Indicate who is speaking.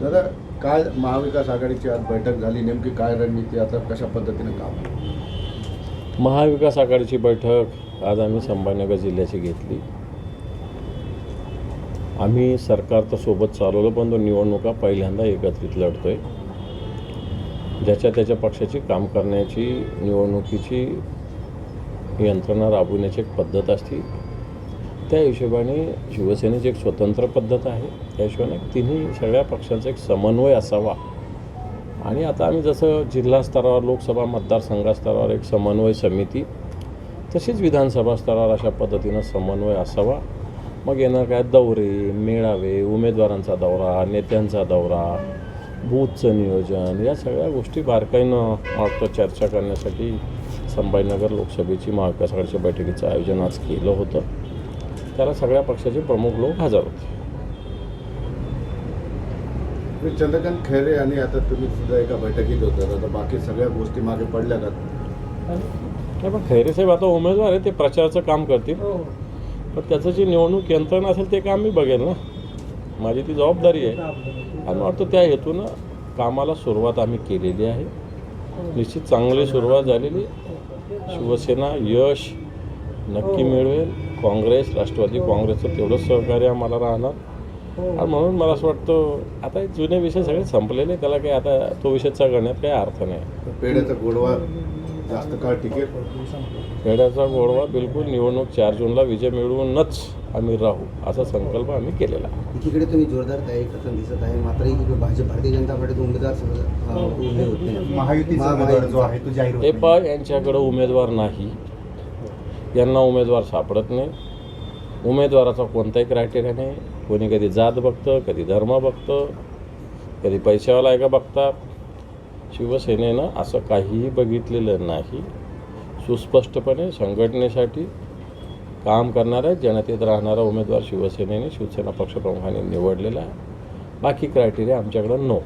Speaker 1: दादा काय महाविकास आघाडीची आज बैठक झाली. नेमकी काय रणनीती आता कशा पद्धतीने काम
Speaker 2: महाविकास आघाडीची बैठक आज आम्ही संभाजीनगर जिल्ह्याची घेतली. आम्ही सरकार तर सोबत चालवलं पण तो निवडणुका पहिल्यांदा एकत्रित लढतो आहे ज्याच्या त्याच्या पक्षाची काम करण्याची निवडणुकीची यंत्रणा राबवण्याची एक पद्धत असते. त्या हिशोबाने शिवसेनेची एक स्वतंत्र पद्धत आहे. त्या हिशोबाने तिन्ही सगळ्या पक्षांचा एक समन्वय असावा. आणि आता आम्ही जसं जिल्हा स्तरावर लोकसभा मतदारसंघा स्तरावर एक समन्वय समिती तशीच विधानसभा स्तरावर अशा पद्धतीनं समन्वय असावा. मग येणार काय? दौरे मेळावे उमेदवारांचा दौरा नेत्यांचा दौरा बूथचं नियोजन या सगळ्या गोष्टी बारकाईनं वाटतं चर्चा करण्यासाठी संभाजीनगर लोकसभेची महाविकास आघाडीच्या बैठकीचं आयोजन आज केलं होतं. त्याला सगळ्या पक्षाचे प्रमुख लोक हजर होते.
Speaker 1: चंद्रकांत खैरे आणि आता तुम्ही सुद्धा एका बैठकीत होतात आता बाकी सगळ्या गोष्टी मागे पडल्या का?
Speaker 2: नाही पण खैरे साहेब आता उमेदवार आहे ते प्रचाराचं काम करतील. पण त्याचं जे निवडणूक यंत्रणा असेल ते काम मी बघेल ना. माझी ती जबाबदारी आहे. आणि वाटतं त्या हेतूनं कामाला सुरुवात आम्ही केलेली आहे. निश्चित चांगली सुरुवात झालेली. शिवसेना यश नक्की मिळवेल. काँग्रेस राष्ट्रवादी काँग्रेसचं तेवढंच सहकार्य आम्हाला राहणार. आणि म्हणून मला असं वाटतं आता हे जुने विषय सगळे संपलेले त्याला काही आता तो विषय चढण्यात काही अर्थ नाही.
Speaker 1: पेढ्याचा गोडवा जास्त काळ टिकेल?
Speaker 2: खेड्याचा गोडवा बिलकुल निवडणूक चार जूनला विजय मिळवूनच आम्ही राहू असा संकल्प आम्ही केलेला आहे.
Speaker 3: एकीकडे तुम्ही जोरदार तयारी करताना दिसत आहे मात्र एकीकडे भाजप भारतीय जनता पार्टीचे उमेदवार
Speaker 4: महायुतीचा
Speaker 3: महा-
Speaker 4: उमेदवार जो आहे तो जाहीर
Speaker 2: हे पा यांच्याकडं उमेदवार नाही. यांना उमेदवार सापडत नाही. उमेदवाराचा कोणताही क्रायटेरिया नाही. कोणी कधी जात बघतं कधी धर्म बघतं कधी पैशावाला आहे का बघतात. शिवसेनेनं असं काहीही बघितलेलं नाही. सुस्पष्टपणे संघटनेसाठी काम करणाऱ्या जनतेत राहणारा उमेदवार शिवसेनेने शिवसेना पक्षप्रमुखाने निवडलेला आहे. बाकी क्रायटेरिया आमच्याकडं नो